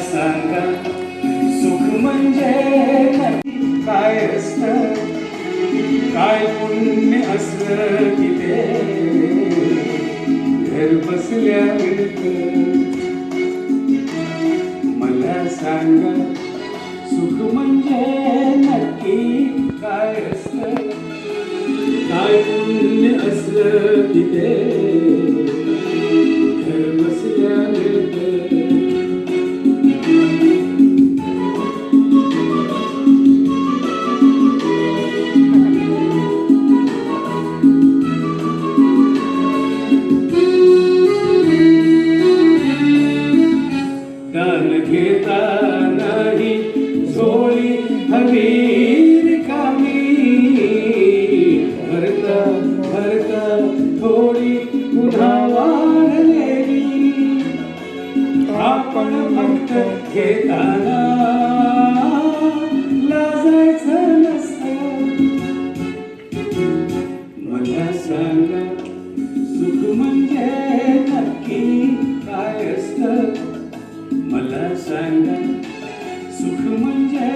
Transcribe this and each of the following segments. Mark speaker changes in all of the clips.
Speaker 1: सांगा सुख म्हणजे काय असत? काय पुण्य असलं की घर बसल्या मला सांगा, सुख म्हणजे नक्की काय असत? काय पुण्य असलं की घर थोडी पुन्हा वाढलेली आपण फक्त घेताना लाजायचं नसतं. मला सांगा सुख म्हणजे नक्की काय असतं? मला सांगा सुख म्हणजे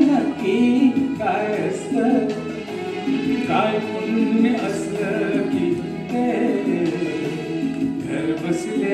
Speaker 1: नक्की काय असतं? काय पुण्य असतं?